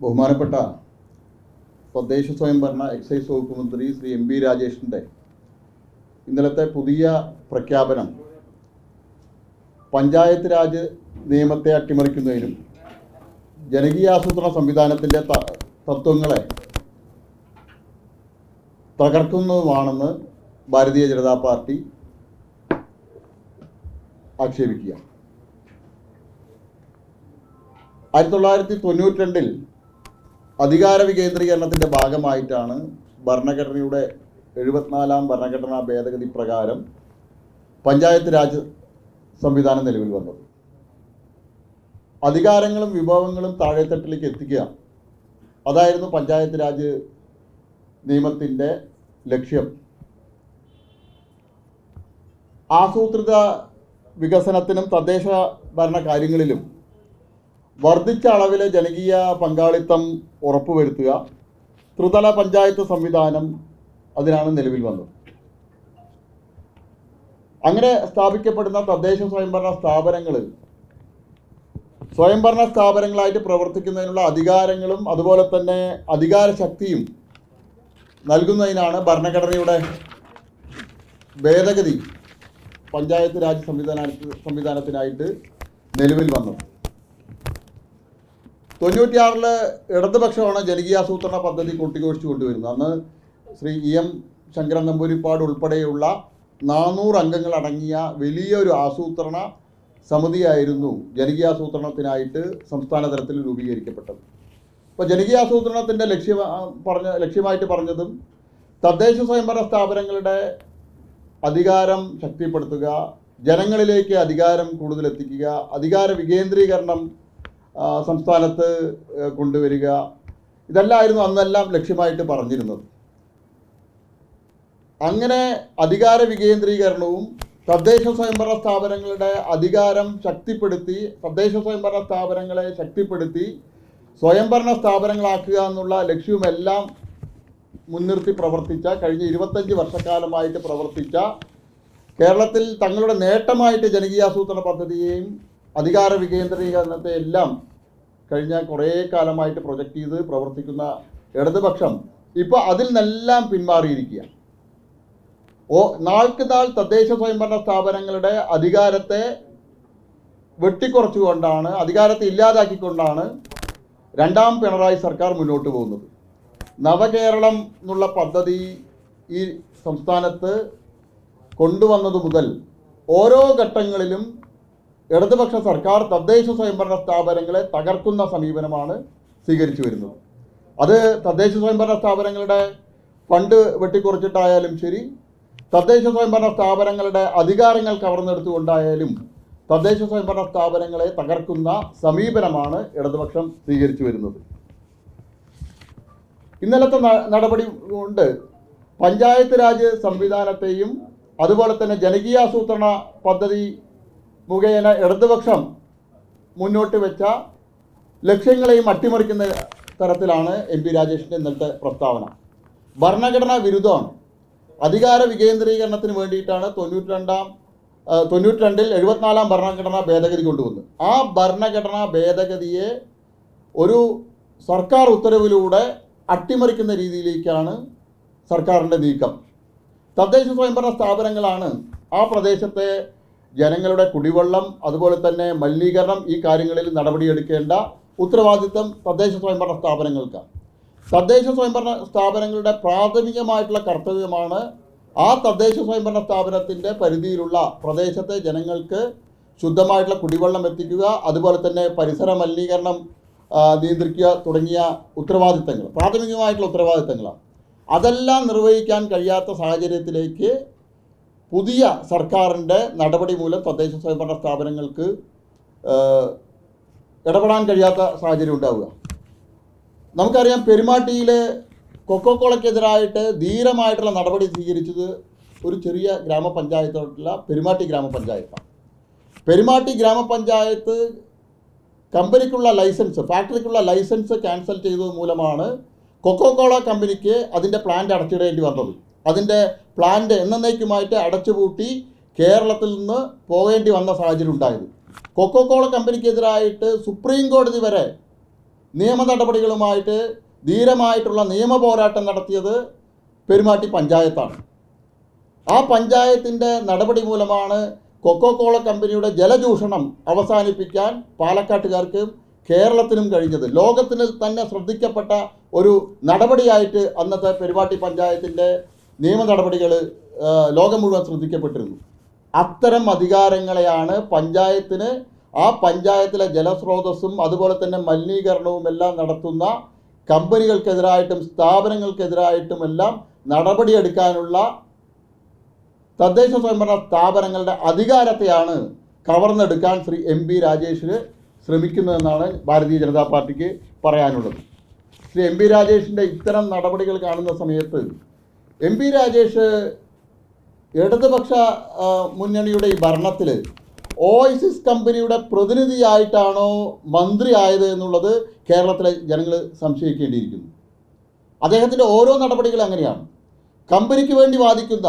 ബഹുമാനപ്പെട്ട തദ്ദേശ സ്വയംഭരണ എക്സൈസ് വകുപ്പ് മന്ത്രി ശ്രീ എം വി രാജേഷിന്റെ ഇന്നലത്തെ പുതിയ പ്രഖ്യാപനം പഞ്ചായത്ത് രാജ് നിയമത്തെ അട്ടിമറിക്കുന്നതിനും ജനകീയാസൂത്രണ സംവിധാനത്തിന്റെ തത്വങ്ങളെ തകർക്കുന്നതുമാണെന്ന് ഭാരതീയ ജനതാ പാർട്ടി ആക്ഷേപിക്കുക ആയിരത്തി തൊള്ളായിരത്തി തൊണ്ണൂറ്റി രണ്ടിൽ അധികാര വികേന്ദ്രീകരണത്തിന്റെ ഭാഗമായിട്ടാണ് ഭരണഘടനയുടെ എഴുപത്തിനാലാം ഭരണഘടനാ ഭേദഗതി പ്രകാരം പഞ്ചായത്ത് രാജ് സംവിധാനം നിലവിൽ വന്നത്. അധികാരങ്ങളും വിഭവങ്ങളും താഴെത്തട്ടിലേക്ക് എത്തിക്കുക അതായിരുന്നു പഞ്ചായത്ത് രാജ് നിയമത്തിന്റെ ലക്ഷ്യം. ആസൂത്രിത വികസനത്തിനും തദ്ദേശ ഭരണ കാര്യങ്ങളിലും വർദ്ധിച്ച അളവിലെ ജനകീയ പങ്കാളിത്തം ഉറപ്പുവരുത്തുക. ത്രിതല പഞ്ചായത്ത് സംവിധാനം അതിനാണ് നിലവിൽ വന്നത്. അങ്ങനെ സ്ഥാപിക്കപ്പെടുന്ന തദ്ദേശ സ്വയംഭരണ സ്ഥാപനങ്ങൾ സ്വയംഭരണ സ്ഥാപനങ്ങളായിട്ട് പ്രവർത്തിക്കുന്നതിനുള്ള അധികാരങ്ങളും അതുപോലെ തന്നെ അധികാര ശക്തിയും നൽകുന്നതിനാണ് ഭരണഘടനയുടെ ഭേദഗതി പഞ്ചായത്ത് രാജ് സംവിധാന സംവിധാനത്തിനായിട്ട് നിലവിൽ വന്നത്. തൊണ്ണൂറ്റിയാറിൽ ഇടതുപക്ഷമാണ് ജനകീയാസൂത്രണ പദ്ധതി കൂട്ടിക്കോഴിച്ചു കൊണ്ടുവരുന്നത്. അന്ന് ശ്രീ ഇ എം ശങ്കരൻ നമ്പൂരിപ്പാട് ഉൾപ്പെടെയുള്ള നാനൂറ് അംഗങ്ങൾ അടങ്ങിയ വലിയൊരു ആസൂത്രണ സമിതിയായിരുന്നു ജനകീയാസൂത്രണത്തിനായിട്ട് സംസ്ഥാന തലത്തിൽ രൂപീകരിക്കപ്പെട്ടത്. അപ്പോൾ ജനകീയാസൂത്രണത്തിന്റെ ലക്ഷ്യ പറഞ്ഞ ലക്ഷ്യമായിട്ട് പറഞ്ഞതും തദ്ദേശ സ്വയംഭരണ സ്ഥാപനങ്ങളുടെ അധികാരം ശക്തിപ്പെടുത്തുക ജനങ്ങളിലേക്ക് അധികാരം കൂടുതൽ എത്തിക്കുക അധികാര വികേന്ദ്രീകരണം സംസ്ഥാനത്ത് കൊണ്ടുവരിക. ഇതെല്ലാമായിരുന്നു അന്നെല്ലാം ലക്ഷ്യമായിട്ട് പറഞ്ഞിരുന്നത്. അങ്ങനെ അധികാര വികേന്ദ്രീകരണവും തദ്ദേശ സ്വയംഭരണ സ്ഥാപനങ്ങളുടെ അധികാരം ശക്തിപ്പെടുത്തി തദ്ദേശ സ്വയംഭരണ സ്ഥാപനങ്ങളെ ശക്തിപ്പെടുത്തി സ്വയംഭരണ സ്ഥാപനങ്ങളാക്കുക എന്നുള്ള ലക്ഷ്യവുമെല്ലാം മുൻനിർത്തി പ്രവർത്തിച്ച കഴിഞ്ഞ ഇരുപത്തഞ്ച് വർഷക്കാലമായിട്ട് പ്രവർത്തിച്ച കേരളത്തിൽ തങ്ങളുടെ നേട്ടമായിട്ട് ജനകീയാസൂത്രണ പദ്ധതിയെയും അധികാര വികേന്ദ്രീകരണത്തെ എല്ലാം കഴിഞ്ഞ കുറേ കാലമായിട്ട് പ്രൊജക്റ്റ് ചെയ്ത് പ്രവർത്തിക്കുന്ന ഇടതുപക്ഷം ഇപ്പോൾ അതിൽ നിന്നെല്ലാം പിന്മാറിയിരിക്കുക. ഓ നാൾക്ക് നാൾ തദ്ദേശ സ്വയംഭരണ സ്ഥാപനങ്ങളുടെ അധികാരത്തെ വെട്ടിക്കുറച്ചുകൊണ്ടാണ് അധികാരത്തെ ഇല്ലാതാക്കിക്കൊണ്ടാണ് രണ്ടാം പിണറായി സർക്കാർ മുന്നോട്ട് പോകുന്നത്. നവകേരളം എന്നുള്ള പദ്ധതി ഈ സംസ്ഥാനത്ത് കൊണ്ടുവന്നതു മുതൽ ഓരോ ഘട്ടങ്ങളിലും ഇടതുപക്ഷ സർക്കാർ തദ്ദേശ സ്വയംഭരണ സ്ഥാപനങ്ങളെ തകർക്കുന്ന സമീപനമാണ് സ്വീകരിച്ചു വരുന്നത്. അത് തദ്ദേശ സ്വയംഭരണ സ്ഥാപനങ്ങളുടെ ഫണ്ട് വെട്ടിക്കുറച്ചിട്ടായാലും ശരി തദ്ദേശ സ്വയംഭരണ സ്ഥാപനങ്ങളുടെ അധികാരങ്ങൾ കവർന്നെടുത്തുകൊണ്ടായാലും തദ്ദേശ സ്വയംഭരണ സ്ഥാപനങ്ങളെ തകർക്കുന്ന സമീപനമാണ് ഇടതുപക്ഷം സ്വീകരിച്ചു വരുന്നത്. ഇന്നലത്തെ നടപടി കൊണ്ട് പഞ്ചായത്ത് രാജ് സംവിധാനത്തെയും അതുപോലെ തന്നെ ജനകീയാസൂത്രണ പദ്ധതി മുഖേന ഇടതുപക്ഷം മുന്നോട്ട് വെച്ച ലക്ഷ്യങ്ങളെയും അട്ടിമറിക്കുന്ന തരത്തിലാണ് എം പി രാജേഷിന്റെ ഇന്നലത്തെ പ്രസ്താവന. ഭരണഘടനാ വിരുദ്ധമാണ്. അധികാര വികേന്ദ്രീകരണത്തിന് വേണ്ടിയിട്ടാണ് തൊണ്ണൂറ്റി രണ്ടാം തൊണ്ണൂറ്റി രണ്ടിൽ എഴുപത്തിനാലാം ഭരണഘടനാ ഭേദഗതി കൊണ്ടുവന്നത്. ആ ഭരണഘടനാ ഭേദഗതിയെ ഒരു സർക്കാർ ഉത്തരവിലൂടെ അട്ടിമറിക്കുന്ന രീതിയിലേക്കാണ് സർക്കാരിന്റെ നീക്കം. തദ്ദേശ സ്വയംഭരണ സ്ഥാപനങ്ങളാണ് ആ പ്രദേശത്തെ ജനങ്ങളുടെ കുടിവെള്ളം അതുപോലെ തന്നെ മലിനീകരണം ഈ കാര്യങ്ങളിൽ നടപടിയെടുക്കേണ്ട ഉത്തരവാദിത്തം തദ്ദേശ സ്വയംഭരണ സ്ഥാപനങ്ങൾക്കാണ് തദ്ദേശ സ്വയംഭരണ സ്ഥാപനങ്ങളുടെ പ്രാഥമികമായിട്ടുള്ള കർത്തവ്യമാണ് ആ തദ്ദേശ സ്വയംഭരണ സ്ഥാപനത്തിന്റെ പരിധിയിലുള്ള പ്രദേശത്തെ ജനങ്ങൾക്ക് ശുദ്ധമായിട്ടുള്ള കുടിവെള്ളം എത്തിക്കുക അതുപോലെ തന്നെ പരിസര മലിനീകരണം നിയന്ത്രിക്കുക തുടങ്ങിയ ഉത്തരവാദിത്തങ്ങൾ പ്രാഥമികമായിട്ടുള്ള ഉത്തരവാദിത്തങ്ങളാണ്. അതെല്ലാം നിർവഹിക്കാൻ കഴിയാത്ത സാഹചര്യത്തിലേക്ക് പുതിയ സർക്കാരിന്റെ നടപടി മൂലം തദ്ദേശ സ്വയംഭരണ സ്ഥാപനങ്ങൾക്ക് ഇടപെടാൻ കഴിയാത്ത സാഹചര്യം ഉണ്ടാവുക. നമുക്കറിയാം പെരുമാട്ടിയിലെ കൊക്കോക്കോളയ്ക്കെതിരായിട്ട് ധീരമായിട്ടുള്ള നടപടി സ്വീകരിച്ചത് ഒരു ചെറിയ ഗ്രാമപഞ്ചായത്തോടുള്ള പെരുമാട്ടി ഗ്രാമപഞ്ചായത്താണ്. പെരുമാട്ടി ഗ്രാമപഞ്ചായത്ത് കമ്പനിക്കുള്ള ലൈസൻസ് ഫാക്ടറിക്കുള്ള ലൈസൻസ് ക്യാൻസൽ ചെയ്തത് മൂലമാണ് കൊക്കോകോള കമ്പനിക്ക് അതിന്റെ പ്ലാന്റ് അടച്ചിടേണ്ടി വന്നത്. അതിന്റെ പ്ലാന്റ് എന്നേക്കുമായിട്ട് അടച്ചുപൂട്ടി കേരളത്തിൽ നിന്ന് പോകേണ്ടി വന്ന സാഹചര്യം ഉണ്ടായത്. കൊക്കോകോള കമ്പനിക്കെതിരായിട്ട് സുപ്രീം കോടതി വരെ നിയമ നടപടികളുമായിട്ട് ധീരമായിട്ടുള്ള നിയമ പോരാട്ടം നടത്തിയത് പെരുമാറ്റി പഞ്ചായത്താണ്. ആ പഞ്ചായത്തിന്റെ നടപടി മൂലമാണ് കൊക്കോ കോള കമ്പനിയുടെ ജലചൂഷണം അവസാനിപ്പിക്കാൻ പാലക്കാട്ടുകാർക്ക് കേരളത്തിനും കഴിഞ്ഞത്. ലോകത്തിന് തന്നെ ശ്രദ്ധിക്കപ്പെട്ട ഒരു നടപടിയായിട്ട് അന്നത്തെ പെരുമാട്ടി പഞ്ചായത്തിന്റെ നിയമ നടപടികൾ ലോകം മുഴുവൻ ശ്രദ്ധിക്കപ്പെട്ടിരുന്നു. അത്തരം അധികാരങ്ങളെയാണ് പഞ്ചായത്തിന് ആ പഞ്ചായത്തിലെ ജലസ്രോതസ്സും അതുപോലെ തന്നെ മലിനീകരണവും എല്ലാം നടത്തുന്ന കമ്പനികൾക്കെതിരായിട്ടും സ്ഥാപനങ്ങൾക്കെതിരായിട്ടും എല്ലാം നടപടിയെടുക്കാനുള്ള തദ്ദേശ സ്വയംഭരണ സ്ഥാപനങ്ങളുടെ അധികാരത്തെയാണ് കവർന്നെടുക്കാൻ ശ്രീ എം പി രാജേഷിന് ശ്രമിക്കുന്നതെന്നാണ് ഭാരതീയ ജനതാ പാർട്ടിക്ക് പറയാനുള്ളത്. ശ്രീ എം പി രാജേഷിന്റെ ഇത്തരം നടപടികൾ കാണുന്ന സമയത്ത് എം പി രാജേഷ് ഇടതുപക്ഷ മുന്നണിയുടെ ഈ ഭരണത്തിൽ ഓയിസിസ് കമ്പനിയുടെ പ്രതിനിധിയായിട്ടാണോ മന്ത്രി ആയത് എന്നുള്ളത് കേരളത്തിലെ ജനങ്ങൾ സംശയിക്കേണ്ടിയിരിക്കുന്നു. അദ്ദേഹത്തിന്റെ ഓരോ നടപടികളും അങ്ങനെയാണ്. കമ്പനിക്ക് വേണ്ടി വാദിക്കുന്ന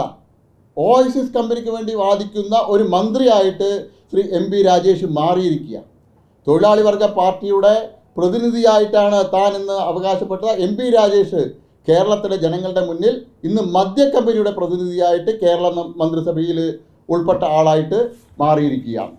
ഓയിസിസ് കമ്പനിക്ക് വേണ്ടി വാദിക്കുന്ന ഒരു മന്ത്രിയായിട്ട് ശ്രീ എം പി രാജേഷ് മാറിയിരിക്കുക. തൊഴിലാളി വർഗ പാർട്ടിയുടെ പ്രതിനിധിയായിട്ടാണ് താൻ ഇന്ന് അവകാശപ്പെട്ട എം പി രാജേഷ് കേരളത്തിലെ ജനങ്ങളുടെ മുന്നിൽ ഇന്ന് മദ്യ കമ്പനിയുടെ പ്രതിനിധിയായിട്ട് കേരള മന്ത്രിസഭയിൽ ഉൾപ്പെട്ട ആളായിട്ട് മാറിയിരിക്കുകയാണ്.